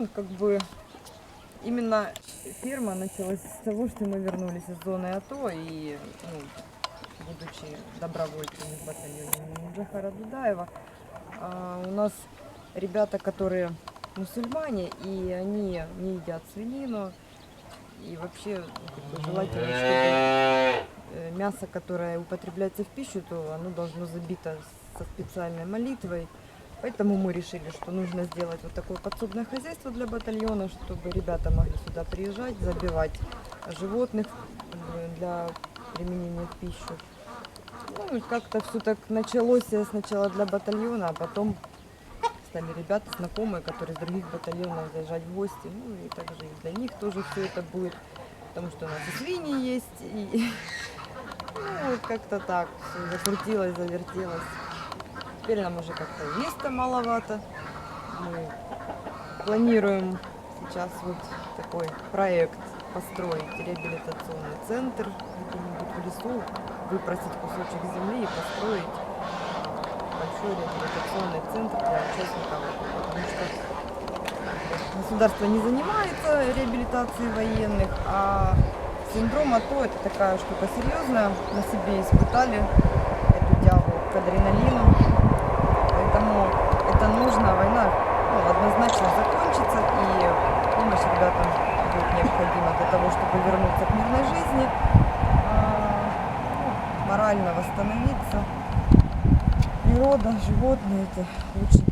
Ну, Как бы именно ферма началась с того, что мы вернулись из зоны АТО и, ну, будучи добровольцами в батальоне Джахара Дудаева, а, у нас ребята, которые мусульмане, и они не едят свинину, и вообще ну, желательно, чтобы э, мясо, которое употребляется в пищу, то оно должно забито со специальной молитвой. Поэтому мы решили, что нужно сделать вот такое подсобное хозяйство для батальона, чтобы ребята могли сюда приезжать, забивать животных э, для применения в пищу. Ну, и как-то все так началось сначала для батальона, а потом стали ребята знакомые, которые из других батальонов заезжать в гости. Ну и также и для них тоже все это будет, потому что у нас и свиньи есть, и ну, как-то так все закрутилось, завертелось. Теперь нам уже как-то места маловато. Мы планируем сейчас вот такой проект построить реабилитационный центр где-нибудь в лесу, выпросить кусочек земли и построить большой реабилитационный центр для участников, потому что государство не занимается реабилитацией военных, а синдром АТО это такая штука серьезная, на себе испытали эту тягу к адреналину, поэтому это нужно, война ну, однозначно закончится и помощь ребятам будет необходима чтобы вернуться к мирной жизни, а, ну, морально восстановиться. Природа, животные, это лучший